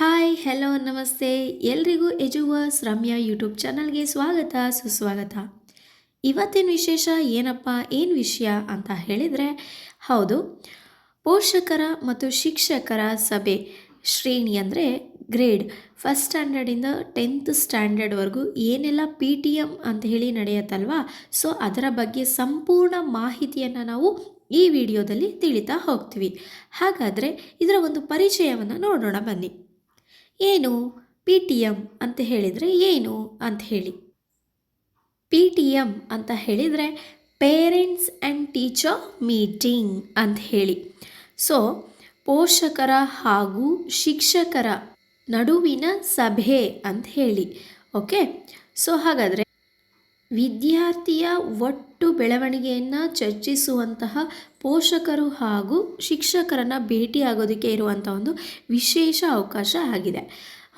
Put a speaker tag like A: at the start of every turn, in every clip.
A: Hi hello ನಮಸ್ತೆ. ಎಲ್ರಿಗೂ ಎಜುವ Ramya YouTube ಚಾನಲ್ಗೆ ಸ್ವಾಗತ, ಸುಸ್ವಾಗತ. ಇವತ್ತಿನ ವಿಶೇಷ ಏನಪ್ಪ, ಏನು ವಿಷಯ ಅಂತ ಹೇಳಿದರೆ, ಹೌದು, ಪೋಷಕರ ಮತ್ತು ಶಿಕ್ಷಕರ ಸಭೆ ಶ್ರೇಣಿ ಅಂದರೆ ಗ್ರೇಡ್. ಫಸ್ಟ್ ಸ್ಟ್ಯಾಂಡರ್ಡಿಂದ ಟೆಂತ್ ಸ್ಟ್ಯಾಂಡರ್ಡ್ವರೆಗೂ ಏನೆಲ್ಲ ಪಿ ಟಿ ಎಂ ಅಂತ ಹೇಳಿ ನಡೆಯುತ್ತಲ್ವಾ? ಸೊ ಅದರ ಬಗ್ಗೆ ಸಂಪೂರ್ಣ ಮಾಹಿತಿಯನ್ನು ನಾವು ಈ ವಿಡಿಯೋದಲ್ಲಿ ತಿಳಿತಾ ಹೋಗ್ತೀವಿ. ಹಾಗಾದರೆ, ಇದರ ಒಂದು ಪರಿಚಯವನ್ನು ನೋಡೋಣ ಬನ್ನಿ. ಏನು? ಪಿ ಟಿ ಎಂ ಅಂತ ಹೇಳಿದರೆ ಏನು ಅಂತ ಹೇಳಿ. ಪಿ ಟಿ ಎಂ ಅಂತ ಹೇಳಿದರೆ ಪೇರೆಂಟ್ಸ್ ಆ್ಯಂಡ್ ಟೀಚರ್ ಮೀಟಿಂಗ್ ಅಂತ ಹೇಳಿ. ಸೊ ಪೋಷಕರ ಹಾಗೂ ಶಿಕ್ಷಕರ ನಡುವಿನ ಸಭೆ ಅಂತ ಹೇಳಿ. ಓಕೆ ಸೊ ಹಾಗಾದರೆ ವಿದ್ಯಾರ್ಥಿಯ ಒಟ್ಟು ಬೆಳವಣಿಗೆಯನ್ನು ಚರ್ಚಿಸುವಂತಹ ಪೋಷಕರು ಹಾಗೂ ಶಿಕ್ಷಕರನ್ನು ಭೇಟಿಯಾಗೋದಕ್ಕೆ ಇರುವಂಥ ಒಂದು ವಿಶೇಷ ಅವಕಾಶ ಆಗಿದೆ.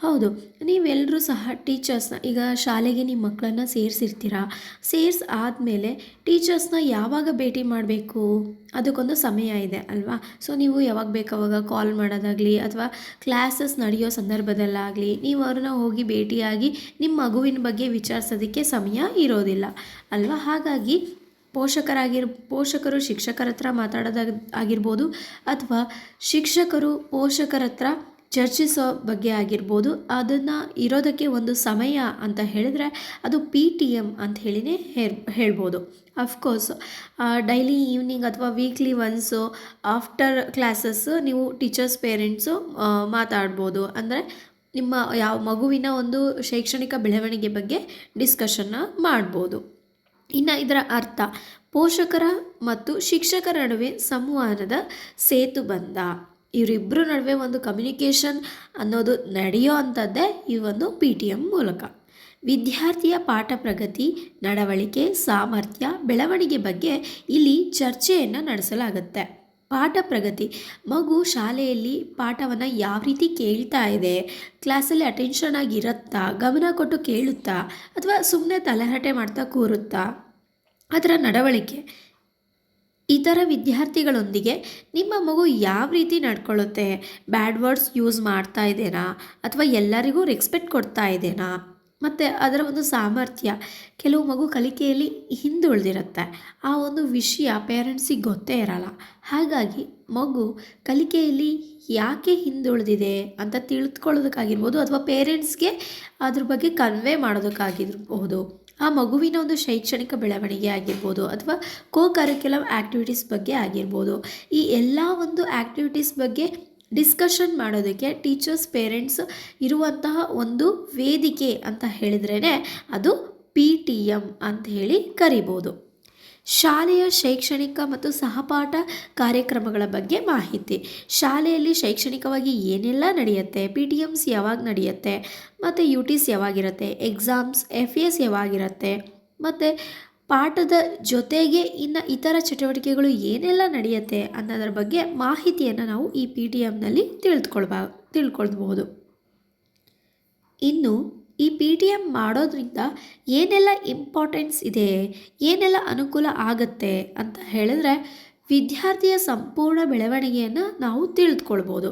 A: ಹೌದು ನೀವೆಲ್ಲರೂ ಸಹ ಟೀಚರ್ಸ್ನ, ಈಗ ಶಾಲೆಗೆ ನಿಮ್ಮ ಮಕ್ಕಳನ್ನ ಸೇರಿಸಿರ್ತೀರಾ? ಸೇರ್ಸ್ ಆದಮೇಲೆ ಟೀಚರ್ಸ್ನ ಯಾವಾಗ ಭೇಟಿ ಮಾಡಬೇಕು? ಅದಕ್ಕೊಂದು ಸಮಯ ಇದೆ, ಅಲ್ವಾ? ಸೊ, ನೀವು ಯಾವಾಗ ಬೇಕಾವಾಗ ಕಾಲ್ ಮಾಡೋದಾಗಲಿ, ಅಥವಾ ಕ್ಲಾಸಸ್ ನಡೆಯೋ ಸಂದರ್ಭದಲ್ಲಾಗಲಿ, ನೀವು ಅವ್ರನ್ನ ಹೋಗಿ ಭೇಟಿಯಾಗಿ ನಿಮ್ಮ ಮಗುವಿನ ಬಗ್ಗೆ ವಿಚಾರಿಸೋದಕ್ಕೆ ಸಮಯ ಇರೋದಿಲ್ಲ, ಅಲ್ವಾ? ಹಾಗಾಗಿ ಪೋಷಕರಾಗಿರ್, ಪೋಷಕರು ಶಿಕ್ಷಕರ ಹತ್ರ ಮಾತಾಡೋದಾಗ, ಆಗಿರ್ಬೋದು, ಅಥವಾ ಶಿಕ್ಷಕರು ಪೋಷಕರ ಹತ್ರ ಚರ್ಚಿಸೋ ಬಗ್ಗೆ ಆಗಿರ್ಬೋದು, ಅದನ್ನು ಇರೋದಕ್ಕೆ ಒಂದು ಸಮಯ ಅಂತ ಹೇಳಿದ್ರೆ ಅದು ಪಿ ಟಿ ಎಂ ಅಂತ ಹೇಳಿನೇ ಹೇಳ್ಬೋದು. ಅಫ್ಕೋರ್ಸ್ ಡೈಲಿ ಈವ್ನಿಂಗ್ ಅಥವಾ ವೀಕ್ಲಿ ಒನ್ಸು ಆಫ್ಟರ್ ಕ್ಲಾಸಸ್ಸು ನೀವು ಟೀಚರ್ಸ್ ಪೇರೆಂಟ್ಸು ಮಾತಾಡ್ಬೋದು. ಅಂದರೆ ನಿಮ್ಮ ಯಾವ ಮಗುವಿನ ಒಂದು ಶೈಕ್ಷಣಿಕ ಬೆಳವಣಿಗೆ ಬಗ್ಗೆ ಡಿಸ್ಕಷನ್ನ ಮಾಡ್ಬೋದು. ಇನ್ನು ಇದರ ಅರ್ಥ, ಪೋಷಕರ ಮತ್ತು ಶಿಕ್ಷಕರ ನಡುವೆ ಸಂವಹನದ ಸೇತುಬಂಧ ಇವರಿಬ್ಬರ ನಡುವೆ ಒಂದು ಕಮ್ಯುನಿಕೇಷನ್ ಅನ್ನೋದು ನಡೆಯೋ ಅಂಥದ್ದೇ ಈ ಒಂದು ಪಿ ಟಿ ಎಂ ಮೂಲಕ. ವಿದ್ಯಾರ್ಥಿಯ ಪಾಠ ಪ್ರಗತಿ, ನಡವಳಿಕೆ, ಸಾಮರ್ಥ್ಯ, ಬೆಳವಣಿಗೆ ಬಗ್ಗೆ ಇಲ್ಲಿ ಚರ್ಚೆಯನ್ನು ನಡೆಸಲಾಗುತ್ತೆ. ಪಾಠ ಪ್ರಗತಿ, ಮಗು ಶಾಲೆಯಲ್ಲಿ ಪಾಠವನ್ನು ಯಾವ ರೀತಿ ಕೇಳ್ತಾ ಇದೆ ಕ್ಲಾಸಲ್ಲಿ ಅಟೆನ್ಷನ್ ಆಗಿರುತ್ತಾ ಗಮನ ಕೊಟ್ಟು ಕೇಳುತ್ತಾ, ಅಥವಾ ಸುಮ್ಮನೆ ತಲೆಹರಟೆ ಮಾಡ್ತಾ ಕೂರುತ್ತಾ, ಅದರ ನಡವಳಿಕೆ ಇತರ ವಿದ್ಯಾರ್ಥಿಗಳೊಂದಿಗೆ ನಿಮ್ಮ ಮಗು ಯಾವ ರೀತಿ ನಡ್ಕೊಳ್ಳುತ್ತೆ? ಬ್ಯಾಡ್ ವರ್ಡ್ಸ್ ಯೂಸ್ ಮಾಡ್ತಾ ಇದ್ದೇನಾ ಅಥವಾ ಎಲ್ಲರಿಗೂ ರೆಕ್ಸ್ಪೆಕ್ಟ್ ಕೊಡ್ತಾ ಇದ್ದೇನಾ ಮತ್ತು ಅದರ ಒಂದು ಸಾಮರ್ಥ್ಯ ಕೆಲವು ಮಗು ಕಲಿಕೆಯಲ್ಲಿ ಹಿಂದುಳಿದಿರುತ್ತೆ. ಆ ಒಂದು ವಿಷಯ ಪೇರೆಂಟ್ಸಿಗೆ ಗೊತ್ತೇ ಇರಲ್ಲ. ಹಾಗಾಗಿ ಮಗು ಕಲಿಕೆಯಲ್ಲಿ ಯಾಕೆ ಹಿಂದುಳಿದಿದೆ ಅಂತ ತಿಳ್ಕೊಳ್ಳೋದಕ್ಕಾಗಿರ್ಬೋದು ಅಥವಾ ಪೇರೆಂಟ್ಸ್ಗೆ ಅದ್ರ ಬಗ್ಗೆ ಕನ್ವೆ ಮಾಡೋದಕ್ಕಾಗಿರ್ಬೋದು. ಆ ಮಗುವಿನ ಒಂದು ಶೈಕ್ಷಣಿಕ ಬೆಳವಣಿಗೆ ಆಗಿರ್ಬೋದು ಅಥವಾ ಕೋ ಕರಿಕ್ಯುಲಮ್ ಆ್ಯಕ್ಟಿವಿಟೀಸ್ ಬಗ್ಗೆ ಆಗಿರ್ಬೋದು. ಈ ಎಲ್ಲ ಒಂದು ಆ್ಯಕ್ಟಿವಿಟೀಸ್ ಬಗ್ಗೆ ಡಿಸ್ಕಷನ್ ಮಾಡೋದಕ್ಕೆ ಟೀಚರ್ಸ್, ಪೇರೆಂಟ್ಸ್ ಇರುವಂತಹ ಒಂದು ವೇದಿಕೆ ಅಂತ ಹೇಳಿದ್ರೇ ಅದು ಪಿ ಟಿ ಎಂ ಅಂತ ಹೇಳಿ ಕರಿಬೋದು. ಶಾಲೆಯ ಶೈಕ್ಷಣಿಕ ಮತ್ತು ಸಹಪಾಠ ಕಾರ್ಯಕ್ರಮಗಳ ಬಗ್ಗೆ ಮಾಹಿತಿ. ಶಾಲೆಯಲ್ಲಿ ಶೈಕ್ಷಣಿಕವಾಗಿ ಏನೆಲ್ಲ ನಡೆಯುತ್ತೆ? ಪಿ ಟಿ ಎಮ್ಸ್ ಯಾವಾಗ ನಡೆಯುತ್ತೆ? ಮತ್ತು ಯು ಟಿಸ್ ಯಾವಾಗಿರುತ್ತೆ? ಎಕ್ಸಾಮ್ಸ್ ಎಫ್ ಎಸ್ ಯಾವಾಗಿರುತ್ತೆ? ಮತ್ತು ಪಾಠದ ಜೊತೆಗೆ ಇನ್ನು ಇತರ ಚಟುವಟಿಕೆಗಳು ಏನೆಲ್ಲ ನಡೆಯುತ್ತೆ ಅನ್ನೋದ್ರ ಬಗ್ಗೆ ಮಾಹಿತಿಯನ್ನು ನಾವು ಈ ಪಿ ಟಿ ಎಮ್ನಲ್ಲಿ ತಿಳಿದುಕೊಳ್ಬಾ ತಿಳ್ಕೊಳ್ಬೋದು ಇನ್ನು ಈ ಪಿ ಟಿ ಎಂ ಮಾಡೋದ್ರಿಂದ ಏನೆಲ್ಲ ಇಂಪಾರ್ಟೆನ್ಸ್ ಇದೆ? ಏನೆಲ್ಲ ಅನುಕೂಲ ಆಗುತ್ತೆ ಅಂತ ಹೇಳಿದ್ರೆ ವಿದ್ಯಾರ್ಥಿಯ ಸಂಪೂರ್ಣ ಬೆಳವಣಿಗೆಯನ್ನು ನಾವು ತಿಳಿದುಕೊಳ್ಬೋದು.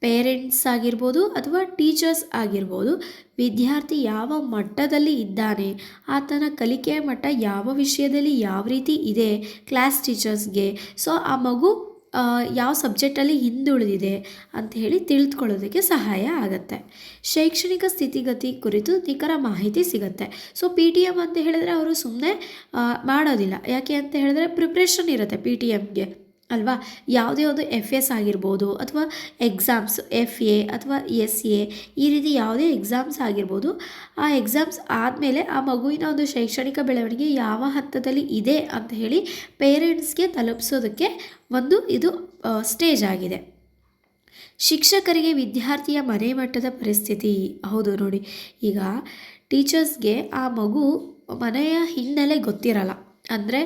A: ಪೇರೆಂಟ್ಸ್ ಆಗಿರ್ಬೋದು ಅಥವಾ ಟೀಚರ್ಸ್ ಆಗಿರ್ಬೋದು, ವಿದ್ಯಾರ್ಥಿ ಯಾವ ಮಟ್ಟದಲ್ಲಿ ಇದ್ದಾನೆ, ಆತನ ಕಲಿಕೆಯ ಮಟ್ಟ ಯಾವ ವಿಷಯದಲ್ಲಿ ಯಾವ ರೀತಿ ಇದೆ ಕ್ಲಾಸ್ ಟೀಚರ್ಸ್ಗೆ ಸೊ ಆ ಮಗು ಯಾವ ಸಬ್ಜೆಕ್ಟಲ್ಲಿ ಹಿಂದುಳಿದಿದೆ ಅಂತ ಹೇಳಿ ತಿಳಿದುಕೊಳ್ಳೋದಕ್ಕೆ ಸಹಾಯ ಆಗುತ್ತೆ. ಶೈಕ್ಷಣಿಕ ಸ್ಥಿತಿಗತಿ ಕುರಿತು ನಿಖರ ಮಾಹಿತಿ ಸಿಗುತ್ತೆ. ಸೊ ಪಿ ಟಿ ಎಂ ಅಂತ ಹೇಳಿದ್ರೆ ಅವರು ಸುಮ್ಮನೆ ಮಾಡೋದಿಲ್ಲ. ಯಾಕೆ ಅಂತ ಹೇಳಿದ್ರೆ ಪ್ರಿಪ್ರೇಷನ್ ಇರುತ್ತೆ ಪಿ ಟಿ ಎಮ್ಗೆ ಅಲ್ವಾ? ಯಾವುದೇ ಒಂದು ಎಫ್ ಎಸ್ ಆಗಿರ್ಬೋದು ಅಥವಾ ಎಕ್ಸಾಮ್ಸ್ ಎಫ್ ಎ ಅಥವಾ ಎಸ್ ಎ ಈ ರೀತಿ ಯಾವುದೇ ಎಕ್ಸಾಮ್ಸ್ ಆಗಿರ್ಬೋದು, ಆ ಎಕ್ಸಾಮ್ಸ್ ಆದಮೇಲೆ ಆ ಮಗುವಿನ ಒಂದು ಶೈಕ್ಷಣಿಕ ಬೆಳವಣಿಗೆ ಯಾವ ಹಂತದಲ್ಲಿ ಇದೆ ಅಂತ ಹೇಳಿ ಪೇರೆಂಟ್ಸ್ಗೆ ತಲುಪಿಸೋದಕ್ಕೆ ಒಂದು ಇದು ಸ್ಟೇಜ್ ಆಗಿದೆ. ಶಿಕ್ಷಕರಿಗೆ ವಿದ್ಯಾರ್ಥಿಯ ಮನೆ ಮಟ್ಟದ ಪರಿಸ್ಥಿತಿ, ಹೌದು ನೋಡಿ. ಈಗ ಟೀಚರ್ಸ್ಗೆ ಆ ಮಗು ಮನೆಯ ಹಿನ್ನೆಲೆ ಗೊತ್ತಿರಲ್ಲ. ಅಂದರೆ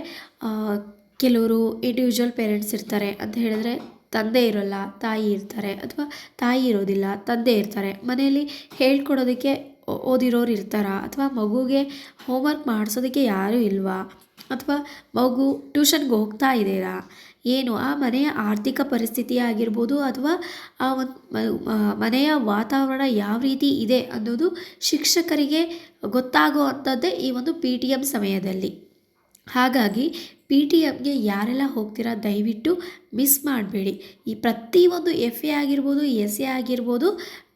A: ಕೆಲವರು ಇಂಡಿವಿಜುವಲ್ ಪೇರೆಂಟ್ಸ್ ಇರ್ತಾರೆ ಅಂತ ಹೇಳಿದ್ರೆ ತಂದೆ ಇರೋಲ್ಲ, ತಾಯಿ ಇರ್ತಾರೆ ಅಥವಾ ತಾಯಿ ಇರೋದಿಲ್ಲ, ತಂದೆ ಇರ್ತಾರೆ. ಮನೆಯಲ್ಲಿ ಹೇಳ್ಕೊಡೋದಕ್ಕೆ ಓದಿರೋರು ಇರ್ತಾರಾ? ಅಥವಾ ಮಗುಗೆ ಹೋಮ್ವರ್ಕ್ ಮಾಡಿಸೋದಕ್ಕೆ ಯಾರೂ ಇಲ್ವಾ? ಅಥವಾ ಮಗು ಟ್ಯೂಷನ್ಗೆ ಹೋಗ್ತಾ ಇದ್ದೀರಾ ಏನು, ಆ ಮನೆಯ ಆರ್ಥಿಕ ಪರಿಸ್ಥಿತಿ ಆಗಿರ್ಬೋದು ಅಥವಾ ಆ ಒಂದು ಮನೆಯ ವಾತಾವರಣ ಯಾವ ರೀತಿ ಇದೆ ಅನ್ನೋದು ಶಿಕ್ಷಕರಿಗೆ ಗೊತ್ತಾಗೋ ಅಂಥದ್ದೇ ಈ ಒಂದು ಪಿ ಟಿ ಎಂ ಸಮಯದಲ್ಲಿ. ಹಾಗಾಗಿ ಪಿ ಟಿ ಎಮ್ಗೆ ಯಾರೆಲ್ಲ ಹೋಗ್ತೀರಾ ದಯವಿಟ್ಟು ಮಿಸ್ ಮಾಡಬೇಡಿ. ಈ ಪ್ರತಿಯೊಂದು ಎಫ್ ಎ ಆಗಿರ್ಬೋದು ಎಸ್ ಎ ಆಗಿರ್ಬೋದು,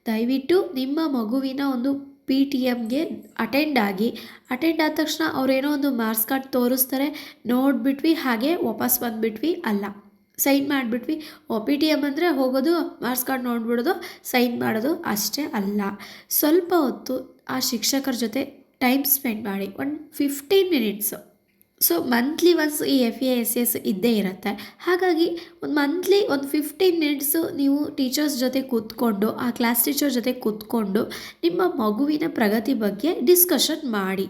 A: ದಯವಿಟ್ಟು ನಿಮ್ಮ ಮಗುವಿನ ಒಂದು ಪಿ ಟಿ ಎಮ್ಗೆ ಅಟೆಂಡ್ ಆಗಿ. ಅಟೆಂಡ್ ಆದ ತಕ್ಷಣ ಅವರೇನೋ ಒಂದು ಮಾರ್ಕ್ಸ್ ಕಾರ್ಡ್ ತೋರಿಸ್ತಾರೆ, ನೋಡಿಬಿಟ್ವಿ, ಹಾಗೆ ವಾಪಸ್ ಬಂದುಬಿಟ್ವಿ, ಅಲ್ಲ. ಸೈನ್ ಮಾಡಿಬಿಟ್ವಿ. ಓ ಪಿ ಟಿ ಎಂ ಅಂದರೆ ಹೋಗೋದು ಮಾರ್ಕ್ಸ್ ಕಾರ್ಡ್ ನೋಡ್ಬಿಡೋದು ಸೈನ್ ಮಾಡೋದು, ಅಷ್ಟೇ ಅಲ್ಲ. ಸ್ವಲ್ಪ ಹೊತ್ತು ಆ ಶಿಕ್ಷಕರ ಜೊತೆ ಟೈಮ್ ಸ್ಪೆಂಡ್ ಮಾಡಿ. ಒಂದು fifteen minutes so monthly once ಈ ಎಫ್ ಎ ಎಸ್ ಎಸ್ ಇದ್ದೇ ಇರುತ್ತೆ. ಹಾಗಾಗಿ ಒಂದು ಮಂತ್ಲಿ ಒಂದು ಫಿಫ್ಟೀನ್ ಮಿನಿಟ್ಸು ನೀವು ಟೀಚರ್ಸ್ ಜೊತೆ ಕೂತ್ಕೊಂಡು, ಆ ಕ್ಲಾಸ್ ಟೀಚರ್ ಜೊತೆ ಕೂತ್ಕೊಂಡು ನಿಮ್ಮ ಮಗುವಿನ ಪ್ರಗತಿ ಬಗ್ಗೆ ಡಿಸ್ಕಷನ್ ಮಾಡಿ.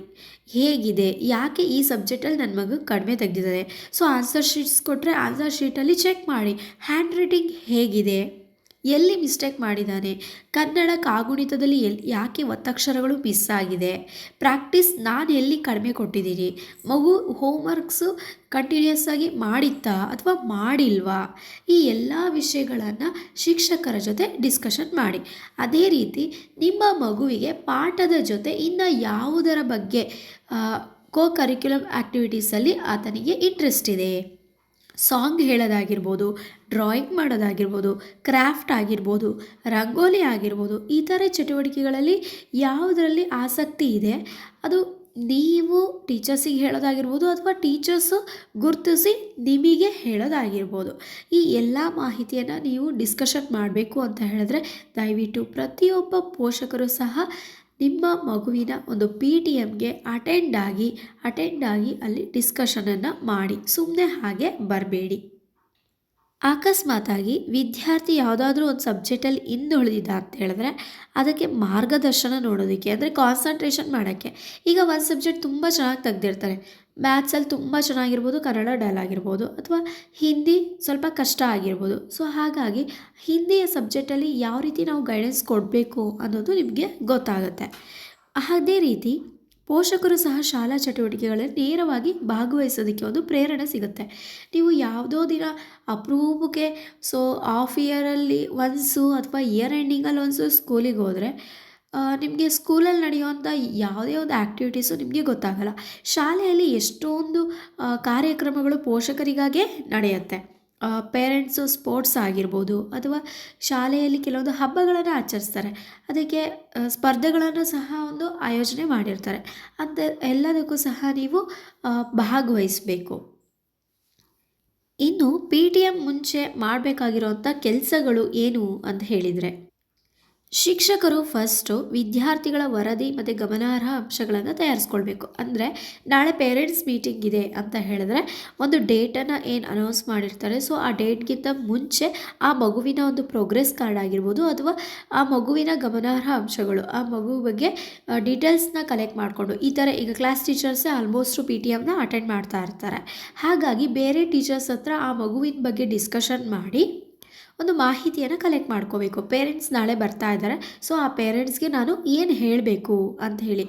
A: ಹೇಗಿದೆ? ಯಾಕೆ ಈ ಸಬ್ಜೆಕ್ಟಲ್ಲಿ ನನ್ನ ಮಗು ಕಡಿಮೆ ತೆಗೆದಿದ್ದಾರೆ? ಸೊ ಆನ್ಸರ್ ಶೀಟ್ಸ್ ಕೊಟ್ಟರೆ ಆನ್ಸರ್ ಶೀಟಲ್ಲಿ ಚೆಕ್ ಮಾಡಿ. ಹ್ಯಾಂಡ್ ರೈಟಿಂಗ್ ಹೇಗಿದೆ? ಎಲ್ಲಿ ಮಿಸ್ಟೇಕ್ ಮಾಡಿದ್ದಾನೆ ಕನ್ನಡ ಕಾಗುಣಿತದಲ್ಲಿ ಎಲ್ಲಿ ಯಾಕೆ ಒತ್ತಕ್ಷರಗಳು ಮಿಸ್ ಆಗಿದೆ? ಪ್ರಾಕ್ಟೀಸ್ ನಾನು ಎಲ್ಲಿ ಕಡಿಮೆ ಕೊಟ್ಟಿದ್ದೀನಿ ಮಗು ಹೋಮ್ವರ್ಕ್ಸು ಕಂಟಿನ್ಯೂಸ್ ಆಗಿ ಮಾಡಿತ್ತಾ ಅಥವಾ ಮಾಡಿಲ್ವಾ? ಈ ಎಲ್ಲ ವಿಷಯಗಳನ್ನು ಶಿಕ್ಷಕರ ಜೊತೆ ಡಿಸ್ಕಷನ್ ಮಾಡಿ. ಅದೇ ರೀತಿ ನಿಮ್ಮ ಮಗುವಿಗೆ ಪಾಠದ ಜೊತೆ ಇನ್ನು ಯಾವುದರ ಬಗ್ಗೆ ಕೋ ಕರಿಕ್ಯುಲಮ್ ಆ್ಯಕ್ಟಿವಿಟೀಸಲ್ಲಿ ಆತನಿಗೆ ಇಂಟ್ರೆಸ್ಟ್ ಇದೆ? ಸಾಂಗ್ ಹೇಳೋದಾಗಿರ್ಬೋದು, ಡ್ರಾಯಿಂಗ್ ಮಾಡೋದಾಗಿರ್ಬೋದು, ಕ್ರಾಫ್ಟ್ ಆಗಿರ್ಬೋದು, ರಂಗೋಲಿ ಆಗಿರ್ಬೋದು, ಈ ಥರ ಚಟುವಟಿಕೆಗಳಲ್ಲಿ ಯಾವುದರಲ್ಲಿ ಆಸಕ್ತಿ ಇದೆ, ಅದು ನೀವು ಟೀಚರ್ಸಿಗೆ ಹೇಳೋದಾಗಿರ್ಬೋದು ಅಥವಾ ಟೀಚರ್ಸು ಗುರುತಿಸಿ ನಿಮಗೆ ಹೇಳೋದಾಗಿರ್ಬೋದು. ಈ ಎಲ್ಲ ಮಾಹಿತಿಯನ್ನು ನೀವು ಡಿಸ್ಕಷನ್ ಮಾಡಬೇಕು ಅಂತ ಹೇಳಿದ್ರೆ ದಯವಿಟ್ಟು ಪ್ರತಿಯೊಬ್ಬ ಪೋಷಕರು ಸಹ ನಿಮ್ಮ ಮಗುವಿನ ಒಂದು ಪಿ ಟಿ ಎಮ್ಗೆ ಅಟೆಂಡ್ ಆಗಿ ಅಟೆಂಡ್ ಆಗಿ ಅಲ್ಲಿ ಡಿಸ್ಕಷನನ್ನು ಮಾಡಿ. ಸುಮ್ಮನೆ ಹಾಗೆ ಬರಬೇಡಿ. ಅಕಸ್ಮಾತಾಗಿ ವಿದ್ಯಾರ್ಥಿ ಯಾವುದಾದ್ರೂ ಒಂದು ಸಬ್ಜೆಕ್ಟಲ್ಲಿ ಹಿಂದುಳಿದಿದ್ದ ಅಂತ ಹೇಳಿದ್ರೆ ಅದಕ್ಕೆ ಮಾರ್ಗದರ್ಶನ ನೋಡೋದಕ್ಕೆ, ಅಂದರೆ ಕಾನ್ಸಂಟ್ರೇಷನ್ ಮಾಡೋಕ್ಕೆ. ಈಗ ಒಂದು ಸಬ್ಜೆಕ್ಟ್ ತುಂಬ ಚೆನ್ನಾಗಿ ತೆಗ್ದಿರ್ತಾರೆ. ಮ್ಯಾಥ್ಸಲ್ಲಿ ತುಂಬ ಚೆನ್ನಾಗಿರ್ಬೋದು, ಕನ್ನಡ ಡಲ್ ಆಗಿರ್ಬೋದು, ಅಥವಾ ಹಿಂದಿ ಸ್ವಲ್ಪ ಕಷ್ಟ ಆಗಿರ್ಬೋದು. ಸೊ ಹಾಗಾಗಿ ಹಿಂದಿಯ ಸಬ್ಜೆಕ್ಟಲ್ಲಿ ಯಾವ ರೀತಿ ನಾವು ಗೈಡೆನ್ಸ್ ಕೊಡಬೇಕು ಅನ್ನೋದು ನಿಮಗೆ ಗೊತ್ತಾಗುತ್ತೆ. ಅದೇ ರೀತಿ ಪೋಷಕರು ಸಹ ಶಾಲಾ ಚಟುವಟಿಕೆಗಳಲ್ಲಿ ನೇರವಾಗಿ ಭಾಗವಹಿಸೋದಕ್ಕೆ ಒಂದು ಪ್ರೇರಣೆ ಸಿಗುತ್ತೆ. ನೀವು ಯಾವುದೋ ದಿನ ಅಪರೂಪಕ್ಕೆ ಸೊ ಆಫ್ ಇಯರಲ್ಲಿ ಒನ್ಸು ಅಥವಾ ಇಯರ್ ಎಂಡಿಂಗಲ್ಲಿ ಒನ್ಸು ಸ್ಕೂಲಿಗೆ ಹೋದರೆ ನಿಮಗೆ ಸ್ಕೂಲಲ್ಲಿ ನಡೆಯುವಂಥ ಯಾವುದೇ ಒಂದು ಆ್ಯಕ್ಟಿವಿಟೀಸು ನಿಮಗೆ ಗೊತ್ತಾಗಲ್ಲ. ಶಾಲೆಯಲ್ಲಿ ಎಷ್ಟೊಂದು ಕಾರ್ಯಕ್ರಮಗಳು ಪೋಷಕರಿಗಾಗೇ ನಡೆಯುತ್ತೆ. ಪೇರೆಂಟ್ಸು ಸ್ಪೋರ್ಟ್ಸ್ ಆಗಿರ್ಬೋದು ಅಥವಾ ಶಾಲೆಯಲ್ಲಿ ಕೆಲವೊಂದು ಹಬ್ಬಗಳನ್ನು ಆಚರಿಸ್ತಾರೆ. ಅದಕ್ಕೆ ಸ್ಪರ್ಧೆಗಳನ್ನು ಸಹ ಒಂದು ಆಯೋಜನೆ ಮಾಡಿರ್ತಾರೆ. ಅಂತ ಎಲ್ಲದಕ್ಕೂ ಸಹ ನೀವು ಭಾಗವಹಿಸಬೇಕು. ಇನ್ನು ಪಿ ಟಿ ಎಂ ಮುಂಚೆ ಮಾಡಬೇಕಾಗಿರೋಂಥ ಕೆಲಸಗಳು ಏನು ಅಂತ ಹೇಳಿದರೆ? ಶಿಕ್ಷಕರು ಫಸ್ಟು ವಿದ್ಯಾರ್ಥಿಗಳ ವರದಿ ಮತ್ತು ಗಮನಾರ್ಹ ಅಂಶಗಳನ್ನು ತಯಾರಿಸ್ಕೊಳ್ಬೇಕು. ಅಂದರೆ ನಾಳೆ ಪೇರೆಂಟ್ಸ್ ಮೀಟಿಂಗ್ ಇದೆ ಅಂತ ಹೇಳಿದ್ರೆ ಒಂದು ಡೇಟನ್ನು ಏನು ಅನೌನ್ಸ್ ಮಾಡಿರ್ತಾರೆ ಸೊ ಆ ಡೇಟ್ಗಿಂತ ಮುಂಚೆ ಆ ಮಗುವಿನ ಒಂದು ಪ್ರೋಗ್ರೆಸ್ ಕಾರ್ಡ್ ಆಗಿರ್ಬೋದು ಅಥವಾ ಆ ಮಗುವಿನ ಗಮನಾರ್ಹ ಅಂಶಗಳು, ಆ ಮಗು ಬಗ್ಗೆ ಡೀಟೇಲ್ಸ್ನ ಕಲೆಕ್ಟ್ ಮಾಡಿಕೊಂಡು ಈ ಥರ ಈಗ ಕ್ಲಾಸ್ ಟೀಚರ್ಸೇ ಆಲ್ಮೋಸ್ಟು ಪಿ ಟಿ ಎಮ್ನ ಅಟೆಂಡ್ ಮಾಡ್ತಾ ಇರ್ತಾರೆ. ಹಾಗಾಗಿ ಬೇರೆ ಟೀಚರ್ಸ್ ಹತ್ರ ಆ ಮಗುವಿನ ಬಗ್ಗೆ ಡಿಸ್ಕಷನ್ ಮಾಡಿ ಒಂದು ಮಾಹಿತಿಯನ್ನು ಕಲೆಕ್ಟ್ ಮಾಡ್ಕೋಬೇಕು. ಪೇರೆಂಟ್ಸ್ ನಾಳೆ ಬರ್ತಾ ಇದ್ದಾರೆ. ಸೊ ಆ ಪೇರೆಂಟ್ಸ್ಗೆ ನಾನು ಏನು ಹೇಳಬೇಕು ಅಂತ ಹೇಳಿ.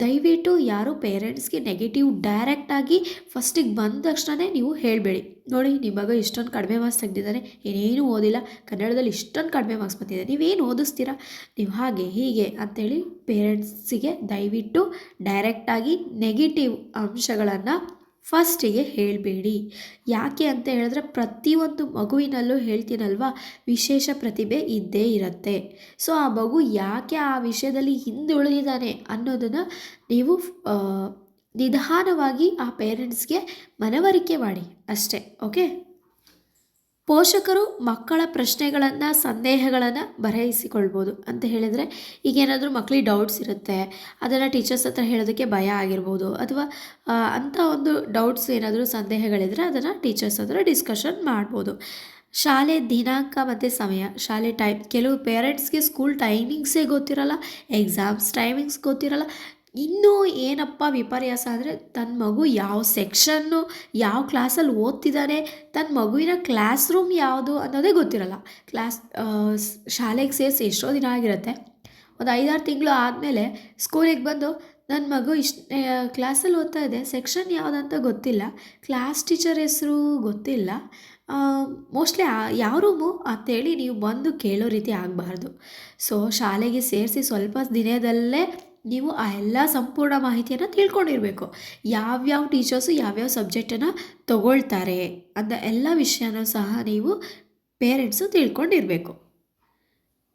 A: ದಯವಿಟ್ಟು ಯಾರು ಪೇರೆಂಟ್ಸ್ಗೆ ನೆಗೆಟಿವ್ ಡೈರೆಕ್ಟಾಗಿ ಫಸ್ಟಿಗೆ ಬಂದ ತಕ್ಷಣವೇ ನೀವು ಹೇಳಬೇಡಿ. ನೋಡಿ ನಿಮ್ಮ ಮಗ ಇಷ್ಟೊಂದು ಕಡಿಮೆ ಮಾರ್ಕ್ಸ್ ತೆಗೆದಿದ್ದಾನೆ. ಏನೇನು ಓದಿಲ್ಲ. ಕನ್ನಡದಲ್ಲಿ ಇಷ್ಟೊಂದು ಕಡಿಮೆ ಮಾರ್ಕ್ಸ್ ಬಂದಿದೆ. ನೀವೇನು ಓದಿಸ್ತೀರಾ? ನೀವು ಹಾಗೆ, ಹೀಗೆ ಅಂತೇಳಿ ಪೇರೆಂಟ್ಸಿಗೆ ದಯವಿಟ್ಟು ಡೈರೆಕ್ಟಾಗಿ ನೆಗೆಟಿವ್ ಅಂಶಗಳನ್ನು ಫಸ್ಟಿಗೆ ಹೇಳಬೇಡಿ. ಯಾಕೆ ಅಂತ ಹೇಳಿದ್ರೆ ಪ್ರತಿಯೊಂದು ಮಗುವಿನಲ್ಲೂ ಹೇಳ್ತೀನಲ್ವ, ವಿಶೇಷ ಪ್ರತಿಭೆ ಇದ್ದೇ ಇರುತ್ತೆ. ಸೊ, ಆ ಮಗು ಯಾಕೆ ಆ ವಿಷಯದಲ್ಲಿ ಹಿಂದುಳಿದಿದ್ದಾನೆ ಅನ್ನೋದನ್ನು ನೀವು ನಿಧಾನವಾಗಿ ಆ ಪೇರೆಂಟ್ಸ್ಗೆ ಮನವರಿಕೆ ಮಾಡಿ. ಅಷ್ಟೇ ಓಕೆ ಪೋಷಕರು ಮಕ್ಕಳ ಪ್ರಶ್ನೆಗಳನ್ನು, ಸಂದೇಹಗಳನ್ನು ಬರೆಯಿಸಿಕೊಳ್ಬೋದು ಅಂತ ಹೇಳಿದರೆ, ಈಗ ಏನಾದರೂ ಮಕ್ಕಳಿಗೆ ಡೌಟ್ಸ್ ಇರುತ್ತೆ, ಅದನ್ನು ಟೀಚರ್ಸ್ ಹತ್ರ ಹೇಳೋದಕ್ಕೆ ಭಯ ಆಗಿರ್ಬೋದು ಅಥವಾ ಅಂಥ ಒಂದು ಡೌಟ್ಸ್ ಏನಾದರೂ ಸಂದೇಹಗಳಿದ್ದರೆ ಅದನ್ನು ಟೀಚರ್ಸ್ ಹತ್ರ ಡಿಸ್ಕಷನ್ ಮಾಡ್ಬೋದು. ಶಾಲೆ ದಿನಾಂಕ ಮತ್ತು ಸಮಯ. ಶಾಲೆ ಟೈಮ್ ಕೆಲವು ಪೇರೆಂಟ್ಸ್ಗೆ ಸ್ಕೂಲ್ ಟೈಮಿಂಗ್ಸೇ ಗೊತ್ತಿರಲ್ಲ ಎಕ್ಸಾಮ್ಸ್ ಟೈಮಿಂಗ್ಸ್ ಗೊತ್ತಿರಲ್ಲ ಇನ್ನೂ ಏನಪ್ಪ ವಿಪರ್ಯಾಸ ಅಂದರೆ ತನ್ನ ಮಗು ಯಾವ ಸೆಕ್ಷನ್ನು, ಯಾವ ಕ್ಲಾಸಲ್ಲಿ ಓದ್ತಿದ್ದಾನೆ ತನ್ನ ಮಗುವಿನ ಕ್ಲಾಸ್ ರೂಮ್ ಯಾವುದು ಅನ್ನೋದೇ ಗೊತ್ತಿರಲ್ಲ. ಕ್ಲಾಸ್ ಶಾಲೆಗೆ ಸೇರಿಸಿ ಎಷ್ಟೋ ದಿನ ಆಗಿರುತ್ತೆ. ಒಂದು ಐದಾರು ತಿಂಗಳು ಆದಮೇಲೆ ಸ್ಕೂಲಿಗೆ ಬಂದು ನನ್ನ ಮಗು ಇಷ್ಟು ಕ್ಲಾಸಲ್ಲಿ ಓದ್ತಾ ಇದೆ, ಸೆಕ್ಷನ್ ಯಾವುದಂತ ಗೊತ್ತಿಲ್ಲ. ಕ್ಲಾಸ್ ಟೀಚರ್ ಹೆಸರು ಗೊತ್ತಿಲ್ಲ. ಮೋಸ್ಟ್ಲಿ ಯಾವ ರೂಮು ಅಂತೇಳಿ ನೀವು ಬಂದು ಕೇಳೋ ರೀತಿ ಆಗಬಾರ್ದು. ಸೊ ಶಾಲೆಗೆ ಸೇರಿಸಿ ಸ್ವಲ್ಪ ದಿನದಲ್ಲೇ ನೀವು ಆ ಎಲ್ಲ ಸಂಪೂರ್ಣ ಮಾಹಿತಿಯನ್ನು ತಿಳ್ಕೊಂಡಿರಬೇಕು. ಯಾವ್ಯಾವ ಟೀಚರ್ಸು ಯಾವ್ಯಾವ ಸಬ್ಜೆಕ್ಟನ್ನು ತಗೊಳ್ತಾರೆ ಅಂತ ಎಲ್ಲ ವಿಷಯನೂ ಸಹ ನೀವು ಪೇರೆಂಟ್ಸು ತಿಳ್ಕೊಂಡಿರಬೇಕು.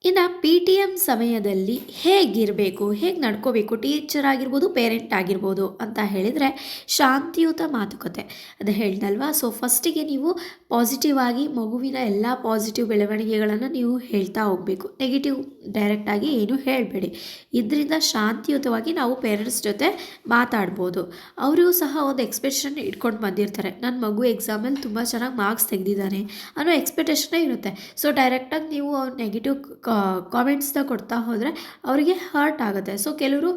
A: ಇನ್ನು ಪಿ ಟಿ ಎಂ ಸಮಯದಲ್ಲಿ ಹೇಗಿರಬೇಕು, ಹೇಗೆ ನಡ್ಕೋಬೇಕು ಟೀಚರ್ ಆಗಿರ್ಬೋದು ಪೇರೆಂಟ್ ಆಗಿರ್ಬೋದು ಅಂತ ಹೇಳಿದರೆ ಶಾಂತಿಯುತ ಮಾತುಕತೆ. ಅದು ಹೇಳ್ದಲ್ವಾ? ಸೊ ಫಸ್ಟಿಗೆ ನೀವು ಪಾಸಿಟಿವ್ ಆಗಿ ಮಗುವಿನ ಎಲ್ಲ ಪಾಸಿಟಿವ್ ಬೆಳವಣಿಗೆಗಳನ್ನು ನೀವು ಹೇಳ್ತಾ ಹೋಗಬೇಕು. ನೆಗೆಟಿವ್ ಡೈರೆಕ್ಟಾಗಿ ಏನು ಹೇಳಬೇಡಿ. ಇದರಿಂದ ಶಾಂತಿಯುತವಾಗಿ ನಾವು ಪೇರೆಂಟ್ಸ್ ಜೊತೆ ಮಾತಾಡ್ಬೋದು. ಅವರಿಗೂ ಸಹ ಒಂದು ಎಕ್ಸ್ಪೆಕ್ಟೇಷನ್ ಇಟ್ಕೊಂಡು ಬಂದಿರ್ತಾರೆ. ನನ್ನ ಮಗು ಎಕ್ಸಾಮಲ್ಲಿ ತುಂಬ ಚೆನ್ನಾಗಿ ಮಾರ್ಕ್ಸ್ ತೆಗೆದಿದ್ದಾನೆ ಅನ್ನೋ ಎಕ್ಸ್ಪೆಕ್ಟೇಷನೇ ಇರುತ್ತೆ. ಸೊ ಡೈರೆಕ್ಟಾಗಿ ನೀವು ನೆಗೆಟಿವ್ ಕಾಮೆಂಟ್ಸ್ನ ಕೊಡ್ತಾ ಹೋದರೆ ಅವರಿಗೆ ಹರ್ಟ್ ಆಗುತ್ತೆ. ಸೊ ಕೆಲವರು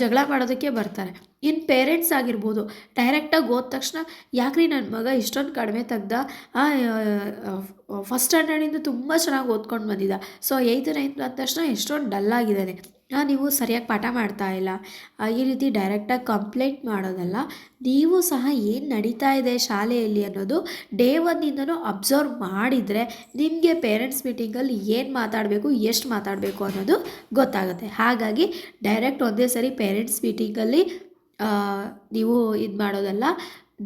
A: ಜಗಳ ಮಾಡೋದಕ್ಕೆ ಬರ್ತಾರೆ. ಇನ್ನು ಪೇರೆಂಟ್ಸ್ ಆಗಿರ್ಬೋದು ಡೈರೆಕ್ಟಾಗಿ ಹೋದ ತಕ್ಷಣ ಯಾಕ್ರಿ ನನ್ನ ಮಗ ಇಷ್ಟೊಂದು ಕಡಿಮೆ ತೆಗ್ದ? ಫಸ್ಟ್ ಸ್ಟ್ಯಾಂಡರ್ಡಿಂದ ತುಂಬ ಚೆನ್ನಾಗಿ ಓದ್ಕೊಂಡು ಬಂದಿದ್ದ ಸೊ ಏಯ್ತ್ ನೈನ್ತ್ ಅಂದ ತಕ್ಷಣ ಎಷ್ಟೊಂದು ಡಲ್ ಆಗಿದ್ದಾನೆ. ನೀವು ಸರಿಯಾಗಿ ಪಾಠ ಮಾಡ್ತಾ ಇಲ್ಲ. ಈ ರೀತಿ ಡೈರೆಕ್ಟಾಗಿ ಕಂಪ್ಲೇಂಟ್ ಮಾಡೋದಲ್ಲ, ನೀವು ಸಹ ಏನು ನಡೀತಾ ಇದೆ ಶಾಲೆಯಲ್ಲಿ ಅನ್ನೋದು ಡೇ ಒನ್ನಿಂದನೂ ಅಬ್ಸರ್ವ್ ಮಾಡಿದರೆ ನಿಮಗೆ ಪೇರೆಂಟ್ಸ್ ಮೀಟಿಂಗಲ್ಲಿ ಏನು ಮಾತಾಡಬೇಕು, ಎಷ್ಟು ಮಾತಾಡಬೇಕು ಅನ್ನೋದು ಗೊತ್ತಾಗುತ್ತೆ. ಹಾಗಾಗಿ ಡೈರೆಕ್ಟ್ ಒಂದೇ ಸರಿ ಪೇರೆಂಟ್ಸ್ ಮೀಟಿಂಗಲ್ಲಿ ನೀವು ಇದು ಮಾಡೋದಲ್ಲ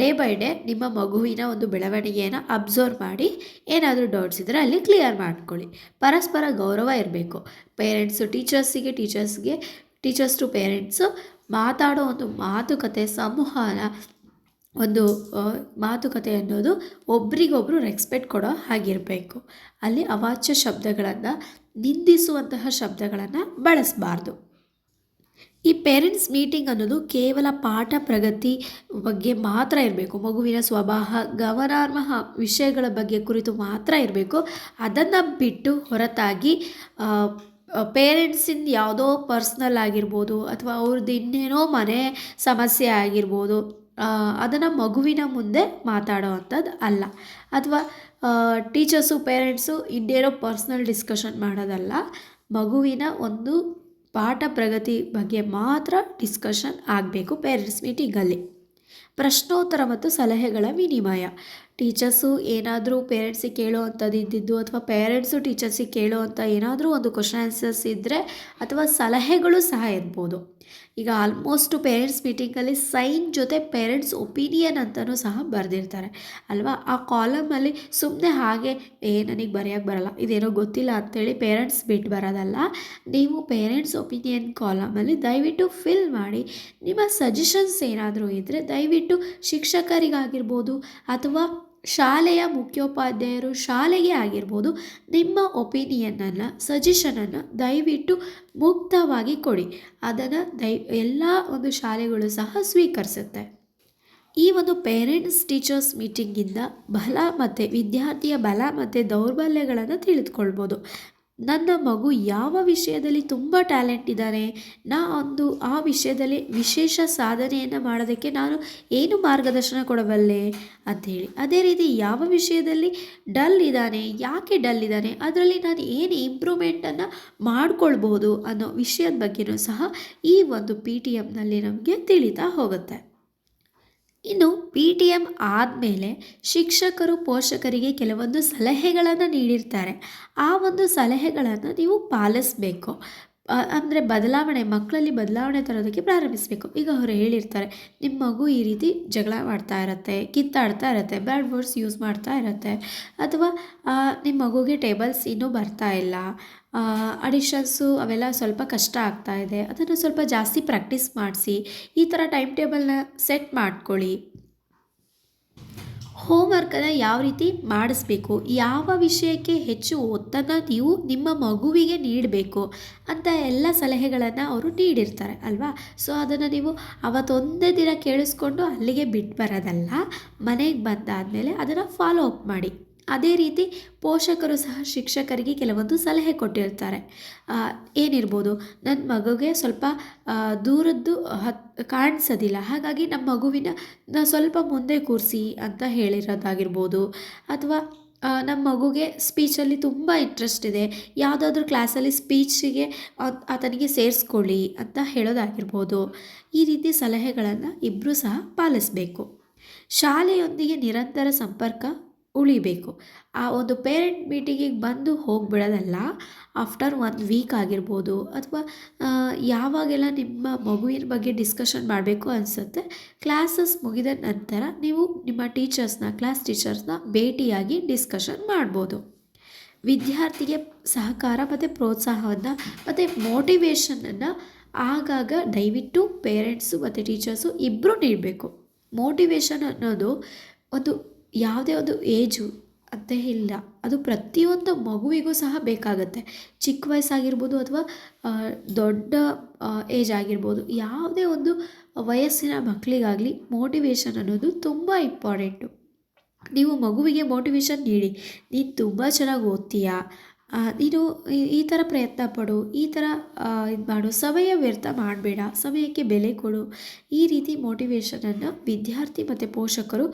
A: ಡೇ ಬೈ ಡೇ ನಿಮ್ಮ ಮಗುವಿನ ಒಂದು ಬೆಳವಣಿಗೆಯನ್ನು ಅಬ್ಸರ್ವ್ ಮಾಡಿ, ಏನಾದರೂ ಡೌಟ್ಸ್ ಇದ್ದರೆ ಅಲ್ಲಿ ಕ್ಲಿಯರ್ ಮಾಡ್ಕೊಳ್ಳಿ. ಪರಸ್ಪರ ಗೌರವ ಇರಬೇಕು. ಪೇರೆಂಟ್ಸು, ಟೀಚರ್ಸಿಗೆ, ಟೀಚರ್ಸ್ಗೆ, ಟೀಚರ್ಸ್ ಟು ಪೇರೆಂಟ್ಸು ಮಾತಾಡೋ ಒಂದು ಮಾತುಕತೆ ಸಂವಹನ ಒಂದು ಮಾತುಕತೆ ಅನ್ನೋದು ಒಬ್ರಿಗೊಬ್ರು ರೆಸ್ಪೆಕ್ಟ್ ಕೊಡೋ ಹಾಗಿರಬೇಕು. ಅಲ್ಲಿ ಅವಾಚ್ಯ ಶಬ್ದಗಳನ್ನು, ನಿಂದಿಸುವಂತಹ ಶಬ್ದಗಳನ್ನು ಬಳಸಬಾರ್ದು. ಈ ಪೇರೆಂಟ್ಸ್ ಮೀಟಿಂಗ್ ಅನ್ನೋದು ಕೇವಲ ಪಾಠ ಪ್ರಗತಿ ಬಗ್ಗೆ ಮಾತ್ರ ಇರಬೇಕು. ಮಗುವಿನ ಸ್ವಭಾವ, ಗಮನಾರ್ಹ ವಿಷಯಗಳ ಬಗ್ಗೆ ಕುರಿತು ಮಾತ್ರ ಇರಬೇಕು. ಅದನ್ನು ಬಿಟ್ಟು ಹೊರತಾಗಿ ಪೇರೆಂಟ್ಸಿಂದ ಯಾವುದೋ ಪರ್ಸ್ನಲ್ ಆಗಿರ್ಬೋದು ಅಥವಾ ಅವ್ರದ್ದು ಇನ್ನೇನೋ ಮನೆ ಸಮಸ್ಯೆ ಆಗಿರ್ಬೋದು ಅದನ್ನು ಮಗುವಿನ ಮುಂದೆ ಮಾತಾಡೋ ಅಂಥದ್ದು ಅಲ್ಲ. ಅಥವಾ ಟೀಚರ್ಸು ಪೇರೆಂಟ್ಸು ಇನ್ನೇನೋ ಪರ್ಸ್ನಲ್ ಡಿಸ್ಕಷನ್ ಮಾಡೋದಲ್ಲ. ಮಗುವಿನ ಒಂದು ಪಾಠ ಪ್ರಗತಿ ಬಗ್ಗೆ ಮಾತ್ರ ಡಿಸ್ಕಷನ್ ಆಗಬೇಕು ಪೇರೆಂಟ್ಸ್ ಮೀಟಿಂಗಲ್ಲಿ ಪ್ರಶ್ನೋತ್ತರ ಮತ್ತು ಸಲಹೆಗಳ ವಿನಿಮಯ. ಟೀಚರ್ಸು ಏನಾದರೂ ಪೇರೆಂಟ್ಸಿಗೆ ಕೇಳೋ ಅಂಥದ್ದು ಇದ್ದಿದ್ದು ಅಥವಾ ಪೇರೆಂಟ್ಸು ಟೀಚರ್ಸಿಗೆ ಕೇಳೋ ಅಂತ ಏನಾದರೂ ಒಂದು ಕ್ವಶನ್ ಆನ್ಸರ್ಸ್ ಇದ್ದರೆ ಅಥವಾ ಸಲಹೆಗಳು ಸಹ ಇರ್ಬೋದು. ಈಗ ಆಲ್ಮೋಸ್ಟ್ ಪೇರೆಂಟ್ಸ್ ಮೀಟಿಂಗಲ್ಲಿ ಸೈನ್ ಜೊತೆ ಪೇರೆಂಟ್ಸ್ ಒಪಿನಿಯನ್ ಅಂತಲೂ ಸಹ ಬರೆದಿರ್ತಾರೆ. ಅಲ್ವಾ? ಆ ಕಾಲಮಲ್ಲಿ ಸುಮ್ಮನೆ ಹಾಗೆ, ಏ, ನನಗೆ ಬರೆಯೋಕೆ ಬರಲ್ಲ, ಇದೇನೋ ಗೊತ್ತಿಲ್ಲ ಅಂಥೇಳಿ ಪೇರೆಂಟ್ಸ್ ಬಿಟ್ಟು ಬರೋದಲ್ಲ. ನೀವು ಪೇರೆಂಟ್ಸ್ ಒಪಿನಿಯನ್ ಕಾಲಮಲ್ಲಿ ದಯವಿಟ್ಟು ಫಿಲ್ ಮಾಡಿ. ನಿಮ್ಮ ಸಜೆಷನ್ಸ್ ಏನಾದರೂ ಇದ್ದರೆ ದಯವಿಟ್ಟು ಶಿಕ್ಷಕರಿಗಾಗಿರ್ಬೋದು ಅಥವಾ ಶಾಲೆಯ ಮುಖ್ಯೋಪಾಧ್ಯಾಯರು ಶಾಲೆಗೆ ಆಗಿರ್ಬೋದು, ನಿಮ್ಮ ಒಪಿನಿಯನನ್ನು, ಸಜೆಷನನ್ನು ದಯವಿಟ್ಟು ಮುಕ್ತವಾಗಿ ಕೊಡಿ. ಅದನ್ನು ದಯ ಎಲ್ಲ ಒಂದು ಶಾಲೆಗಳು ಸಹ ಸ್ವೀಕರಿಸುತ್ತೆ. ಈ ಒಂದು ಪೇರೆಂಟ್ಸ್ ಟೀಚರ್ಸ್ ಮೀಟಿಂಗಿಂದ ಬಲ ಮತ್ತು ವಿದ್ಯಾರ್ಥಿಯ ಬಲ ಮತ್ತು ದೌರ್ಬಲ್ಯಗಳನ್ನು ತಿಳಿದುಕೊಳ್ಬೋದು. ನನ್ನ ಮಗು ಯಾವ ವಿಷಯದಲ್ಲಿ ತುಂಬ ಟ್ಯಾಲೆಂಟ್ ಇದ್ದಾರೆ ನಾ ಒಂದು ಆ ವಿಷಯದಲ್ಲಿ ವಿಶೇಷ ಸಾಧನೆಯನ್ನು ಮಾಡೋದಕ್ಕೆ ನಾನು ಏನು ಮಾರ್ಗದರ್ಶನ ಕೊಡಬಲ್ಲೆ ಅಂಥೇಳಿ. ಅದೇ ರೀತಿ ಯಾವ ವಿಷಯದಲ್ಲಿ ಡಲ್ ಇದ್ದಾನೆ, ಯಾಕೆ ಡಲ್ ಇದ್ದಾನೆ, ಅದರಲ್ಲಿ ನಾನು ಏನು ಇಂಪ್ರೂವ್ಮೆಂಟನ್ನು ಮಾಡ್ಕೊಳ್ಬೋದು ಅನ್ನೋ ವಿಷಯದ ಬಗ್ಗೆಯೂ ಸಹ ಈ ಒಂದು ಪಿ ಟಿ ಎಮ್ನಲ್ಲಿ ನಮಗೆ ತಿಳಿತಾ ಹೋಗುತ್ತೆ. ಇನ್ನು ಪಿ ಟಿ ಎಂ ಆದಮೇಲೆ ಶಿಕ್ಷಕರು, ಪೋಷಕರಿಗೆ ಕೆಲವೊಂದು ಸಲಹೆಗಳನ್ನು ನೀಡಿರ್ತಾರೆ. ಆ ಒಂದು ಸಲಹೆಗಳನ್ನು ನೀವು ಪಾಲಿಸಬೇಕು. ಅಂದರೆ ಬದಲಾವಣೆ, ಮಕ್ಕಳಲ್ಲಿ ಬದಲಾವಣೆ ತರೋದಕ್ಕೆ ಪ್ರಾರಂಭಿಸಬೇಕು. ಈಗ ಅವರು ಹೇಳಿರ್ತಾರೆ ನಿಮ್ಮ ಮಗು ಈ ರೀತಿ ಜಗಳ ಮಾಡ್ತಾ ಇರತ್ತೆ, ಕಿತ್ತಾಡ್ತಾ ಇರತ್ತೆ ಬ್ಯಾಡ್ ವರ್ಡ್ಸ್ ಯೂಸ್ ಮಾಡ್ತಾ ಇರತ್ತೆ, ಅಥವಾ ನಿಮ್ಮ ಮಗುಗೆ ಟೇಬಲ್ಸ್ ಇನ್ನೂ ಬರ್ತಾ ಇಲ್ಲ ಅಡಿಷನ್ಸು ಅವೆಲ್ಲ ಸ್ವಲ್ಪ ಕಷ್ಟ ಆಗ್ತಾ ಇದೆ, ಅದನ್ನು ಸ್ವಲ್ಪ ಜಾಸ್ತಿ ಪ್ರಾಕ್ಟೀಸ್ ಮಾಡಿಸಿ, ಈ ಥರ ಟೈಮ್ ಟೇಬಲ್ನ ಸೆಟ್ ಮಾಡ್ಕೊಳ್ಳಿ. ಹೋಮ್ವರ್ಕನ್ನು ಯಾವ ರೀತಿ ಮಾಡಿಸ್ಬೇಕು? ಯಾವ ವಿಷಯಕ್ಕೆ ಹೆಚ್ಚು ಒತ್ತನ್ನು ನೀವು ನಿಮ್ಮ ಮಗುವಿಗೆ ನೀಡಬೇಕು? ಅಂತ ಎಲ್ಲ ಸಲಹೆಗಳನ್ನು ಅವರು ನೀಡಿರ್ತಾರೆ, ಅಲ್ವಾ? ಸೊ ಅದನ್ನು ನೀವು ಅವತ್ತೊಂದೇ ದಿನ ಕೇಳಿಸ್ಕೊಂಡು ಅಲ್ಲಿಗೆ ಬಿಟ್ಟು ಬರೋದಲ್ಲ ಮನೆಗೆ ಬಂದಾದಮೇಲೆ ಅದನ್ನು ಫಾಲೋ ಅಪ್ ಮಾಡಿ. ಅದೇ ರೀತಿ ಪೋಷಕರು ಸಹ ಶಿಕ್ಷಕರಿಗೆ ಕೆಲವೊಂದು ಸಲಹೆ ಕೊಟ್ಟಿರ್ತಾರೆ. ಏನಿರ್ಬೋದು ನನ್ನ ಮಗುಗೆ ಸ್ವಲ್ಪ ದೂರದ್ದು ಹತ್, ಕಾಣಿಸೋದಿಲ್ಲ. ಹಾಗಾಗಿ ನಮ್ಮ ಮಗುವಿನ ಸ್ವಲ್ಪ ಮುಂದೆ ಕೂರಿಸಿ ಅಂತ ಹೇಳಿರೋದಾಗಿರ್ಬೋದು. ಅಥವಾ ನಮ್ಮ ಮಗುಗೆ ಸ್ಪೀಚಲ್ಲಿ ತುಂಬ ಇಂಟ್ರೆಸ್ಟ್ ಇದೆ. ಯಾವುದಾದ್ರೂ ಕ್ಲಾಸಲ್ಲಿ ಸ್ಪೀಚಿಗೆ ಆತನಿಗೆ ಸೇರಿಸ್ಕೊಳ್ಳಿ ಅಂತ ಹೇಳೋದಾಗಿರ್ಬೋದು. ಈ ರೀತಿ ಸಲಹೆಗಳನ್ನು ಇಬ್ಬರೂ ಸಹ ಪಾಲಿಸಬೇಕು. ಶಾಲೆಯೊಂದಿಗೆ ನಿರಂತರ ಸಂಪರ್ಕ ಉಳಿಬೇಕು. ಆ ಒಂದು ಪೇರೆಂಟ್ ಮೀಟಿಂಗಿಗೆ ಬಂದು ಹೋಗಿಬಿಡೋದಲ್ಲ ಆಫ್ಟರ್ ಒನ್ ವೀಕ್ ಆಗಿರ್ಬೋದು ಅಥವಾ ಯಾವಾಗೆಲ್ಲ ನಿಮ್ಮ ಮಗುವಿನ ಬಗ್ಗೆ ಡಿಸ್ಕಷನ್ ಮಾಡಬೇಕು ಅನಿಸುತ್ತೆ ಕ್ಲಾಸಸ್ ಮುಗಿದ ನಂತರ ನೀವು ನಿಮ್ಮ ಟೀಚರ್ಸ್ನ ಕ್ಲಾಸ್ ಟೀಚರ್ಸ್ನ ಭೇಟಿಯಾಗಿ ಡಿಸ್ಕಷನ್ ಮಾಡ್ಬೋದು. ವಿದ್ಯಾರ್ಥಿಗೆ ಸಹಕಾರ ಮತ್ತು ಪ್ರೋತ್ಸಾಹವನ್ನು ಮತ್ತು ಮೋಟಿವೇಶನನ್ನು ಆಗಾಗ ದಯವಿಟ್ಟು ಪೇರೆಂಟ್ಸು ಮತ್ತು ಟೀಚರ್ಸು ಇಬ್ಬರೂ ನೀಡಬೇಕು. ಮೋಟಿವೇಶನ್ ಅನ್ನೋದು ಒಂದು ಯಾವುದೇ ಒಂದು ಏಜು ಅಂತ ಇಲ್ಲ, ಅದು ಪ್ರತಿಯೊಂದು ಮಗುವಿಗೂ ಸಹ ಬೇಕಾಗುತ್ತೆ. ಚಿಕ್ಕ ವಯಸ್ಸಾಗಿರ್ಬೋದು ಅಥವಾ ದೊಡ್ಡ ಏಜ್ ಆಗಿರ್ಬೋದು, ಯಾವುದೇ ಒಂದು ವಯಸ್ಸಿನ ಮಕ್ಕಳಿಗಾಗಲಿ ಮೋಟಿವೇಶನ್ ಅನ್ನೋದು ತುಂಬ ಇಂಪಾರ್ಟೆಂಟು ನೀವು ಮಗುವಿಗೆ ಮೋಟಿವೇಶನ್ ನೀಡಿ, ನೀನು ತುಂಬ ಚೆನ್ನಾಗಿ ಓದ್ತೀಯಾ? ನೀನು ಈ ಥರ ಪ್ರಯತ್ನ ಪಡು, ಈ ಥರ ಇದು ಮಾಡು, ಸಮಯ ವ್ಯರ್ಥ ಮಾಡಬೇಡ, ಸಮಯಕ್ಕೆ ಬೆಲೆ ಕೊಡು. ಈ ರೀತಿ ಮೋಟಿವೇಶನನ್ನು ವಿದ್ಯಾರ್ಥಿ ಮತ್ತು ಪೋಷಕರು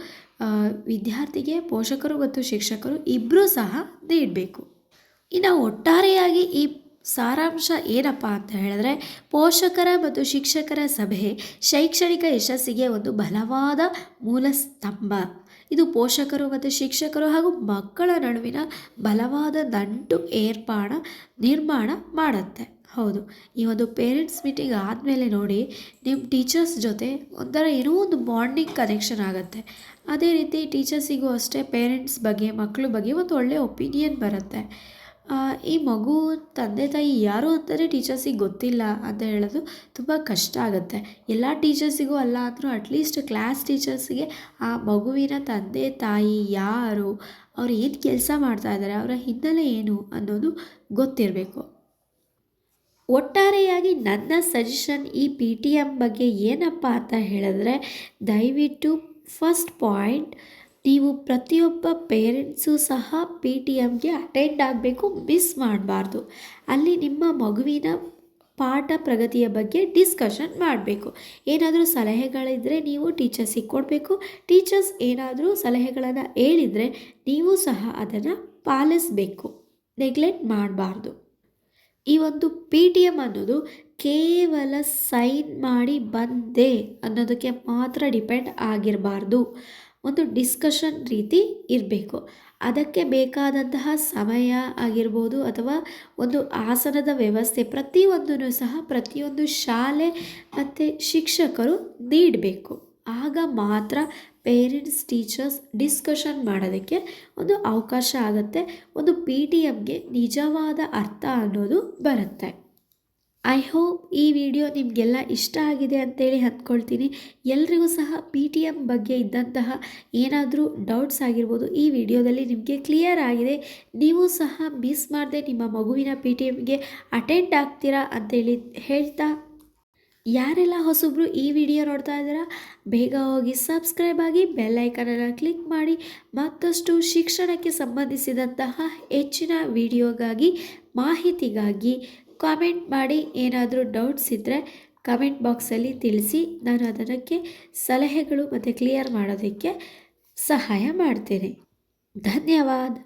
A: ವಿದ್ಯಾರ್ಥಿಗೆ ಪೋಷಕರು ಮತ್ತು ಶಿಕ್ಷಕರು ಇಬ್ಬರೂ ಸಹ ನೀಡಬೇಕು ಇನ್ನು ಒಟ್ಟಾರೆಯಾಗಿ ಈ ಸಾರಾಂಶ ಏನಪ್ಪ ಅಂತ ಹೇಳಿದ್ರೆ, ಪೋಷಕರ ಮತ್ತು ಶಿಕ್ಷಕರ ಸಭೆ ಶೈಕ್ಷಣಿಕ ಯಶಸ್ಸಿಗೆ ಒಂದು ಬಲವಾದ ಮೂಲ ಸ್ತಂಭ ಇದು ಪೋಷಕರು ಮತ್ತು ಶಿಕ್ಷಕರು ಹಾಗೂ ಮಕ್ಕಳ ನಡುವಿನ ಬಲವಾದ ನಂಟು ಏರ್ಪಾಡ ನಿರ್ಮಾಣ ಮಾಡುತ್ತೆ. ಹೌದು. ಈ ಒಂದು ಪೇರೆಂಟ್ಸ್ ಮೀಟಿಂಗ್ ಆದಮೇಲೆ ನೋಡಿ ನಿಮ್ಮ ಟೀಚರ್ಸ್ ಜೊತೆ ಒಂಥರ ಏನೋ ಒಂದು ಬಾಂಡಿಂಗ್ ಕನೆಕ್ಷನ್ ಆಗುತ್ತೆ. ಅದೇ ರೀತಿ ಟೀಚರ್ಸಿಗೂ ಅಷ್ಟೇ ಪೇರೆಂಟ್ಸ್ ಬಗ್ಗೆ ಮಕ್ಕಳ ಬಗ್ಗೆ ಒಂದು ಒಳ್ಳೆಯ ಒಪಿನಿಯನ್ ಬರುತ್ತೆ. ಈ ಮಗು, ತಂದೆ, ತಾಯಿ ಯಾರು ಅಂತಲೇ ಟೀಚರ್ಸಿಗೆ ಗೊತ್ತಿಲ್ಲ ಅಂತ ಹೇಳೋದು ತುಂಬ ಕಷ್ಟ ಆಗುತ್ತೆ. ಎಲ್ಲ ಟೀಚರ್ಸಿಗೂ ಅಲ್ಲ ಅಂದರೂ ಅಟ್ಲೀಸ್ಟ್ ಕ್ಲಾಸ್ ಟೀಚರ್ಸಿಗೆ ಆ ಮಗುವಿನ ತಂದೆ, ತಾಯಿ ಯಾರು, ಅವ್ರು ಏನು ಕೆಲಸ ಮಾಡ್ತಾ ಇದ್ದಾರೆ ಅವರ ಹಿನ್ನೆಲೆ ಏನು ಅನ್ನೋದು ಗೊತ್ತಿರಬೇಕು. ಒಟ್ಟಾರೆಯಾಗಿ ನನ್ನ ಸಜೆಷನ್ ಈ ಪಿ ಟಿ ಎಂ ಬಗ್ಗೆ ಏನಪ್ಪ ಅಂತ ಹೇಳಿದ್ರೆ, ದಯವಿಟ್ಟು ಫಸ್ಟ್ ಪಾಯಿಂಟ್ ನೀವು ಪ್ರತಿಯೊಬ್ಬ ಪೇರೆಂಟ್ಸು ಸಹ ಪಿ ಟಿ ಎಮ್ಗೆ ಅಟೆಂಡ್ ಆಗಬೇಕು ಮಿಸ್ ಮಾಡಬಾರ್ದು. ಅಲ್ಲಿ ನಿಮ್ಮ ಮಗುವಿನ ಪಾಠ ಪ್ರಗತಿಯ ಬಗ್ಗೆ ಡಿಸ್ಕಷನ್ ಮಾಡಬೇಕು. ಏನಾದರೂ ಸಲಹೆಗಳಿದ್ದರೆ ನೀವು ಟೀಚರ್ಸಿಗೆ ಕೊಡಬೇಕು. ಟೀಚರ್ಸ್ ಏನಾದರೂ ಸಲಹೆಗಳನ್ನು ಹೇಳಿದರೆ, ನೀವು ಸಹ ಅದನ್ನು ಪಾಲಿಸಬೇಕು. ನೆಗ್ಲೆಕ್ಟ್ ಮಾಡಬಾರ್ದು. ಈ ಒಂದು ಪಿ ಟಿ ಎಂ ಅನ್ನೋದು ಕೇವಲ ಸೈನ್ ಮಾಡಿ ಬಂದೆ ಅನ್ನೋದಕ್ಕೆ ಮಾತ್ರ ಡಿಪೆಂಡ್ ಆಗಿರಬಾರ್ದು. ಒಂದು ಡಿಸ್ಕಷನ್ ರೀತಿ ಇರಬೇಕು. ಅದಕ್ಕೆ ಬೇಕಾದಂತಹ ಸಮಯ ಆಗಿರ್ಬೋದು ಅಥವಾ ಒಂದು ಆಸನದ ವ್ಯವಸ್ಥೆ ಪ್ರತಿಯೊಂದನ್ನು ಸಹ ಪ್ರತಿಯೊಂದು ಶಾಲೆ ಮತ್ತು ಶಿಕ್ಷಕರು ನೀಡಬೇಕು. ಆಗ ಮಾತ್ರ ಪೇರೆಂಟ್ಸ್ ಟೀಚರ್ಸ್ ಡಿಸ್ಕಷನ್ ಮಾಡೋದಕ್ಕೆ ಒಂದು ಅವಕಾಶ ಆಗುತ್ತೆ. ಒಂದು ಪಿ ಟಿ ಎಮ್ಗೆ ನಿಜವಾದ ಅರ್ಥ ಅನ್ನೋದು ಬರುತ್ತೆ. ಐ ಹೋಪ್ ಈ ವಿಡಿಯೋ ನಿಮಗೆಲ್ಲ ಇಷ್ಟ ಆಗಿದೆ ಅಂತೇಳಿ ಅಂದ್ಕೊಳ್ತೀನಿ ಎಲ್ರಿಗೂ ಸಹ ಪಿ ಟಿ ಎಂ ಬಗ್ಗೆ ಇದ್ದಂತಹ ಏನಾದರೂ ಡೌಟ್ಸ್ ಆಗಿರ್ಬೋದು ಈ ವಿಡಿಯೋದಲ್ಲಿ ನಿಮಗೆ ಕ್ಲಿಯರ್ ಆಗಿದೆ. ನೀವು ಸಹ ಮಿಸ್ ಮಾಡದೆ ನಿಮ್ಮ ಮಗುವಿನ ಪಿ ಟಿ ಎಮ್ಗೆ ಅಟೆಂಡ್ ಆಗ್ತೀರಾ ಅಂತೇಳಿ ಹೇಳ್ತಾ ಯಾರೆಲ್ಲ ಹೊಸಬ್ರು ಈ ವಿಡಿಯೋ ನೋಡ್ತಾ ಇದ್ದೀರಾ, ಬೇಗ ಹೋಗಿ ಸಬ್ಸ್ಕ್ರೈಬ್ ಆಗಿ ಬೆಲ್ ಐಕನನ್ನು ಕ್ಲಿಕ್ ಮಾಡಿ, ಮತ್ತಷ್ಟು ಶಿಕ್ಷಣಕ್ಕೆ ಸಂಬಂಧಿಸಿದಂತಹ ಹೆಚ್ಚಿನ ವಿಡಿಯೋಗಾಗಿ, ಮಾಹಿತಿಗಾಗಿ ಕಾಮೆಂಟ್ ಮಾಡಿ, ಏನಾದರೂ ಡೌಟ್ಸ್ ಇದ್ದರೆ ಕಮೆಂಟ್ ಬಾಕ್ಸಲ್ಲಿ ತಿಳಿಸಿ, ನಾನು ಅದಕ್ಕೆ ಸಲಹೆಗಳು ಮತ್ತು ಕ್ಲಿಯರ್ ಮಾಡೋದಕ್ಕೆ ಸಹಾಯ ಮಾಡ್ತೇನೆ. ಧನ್ಯವಾದ.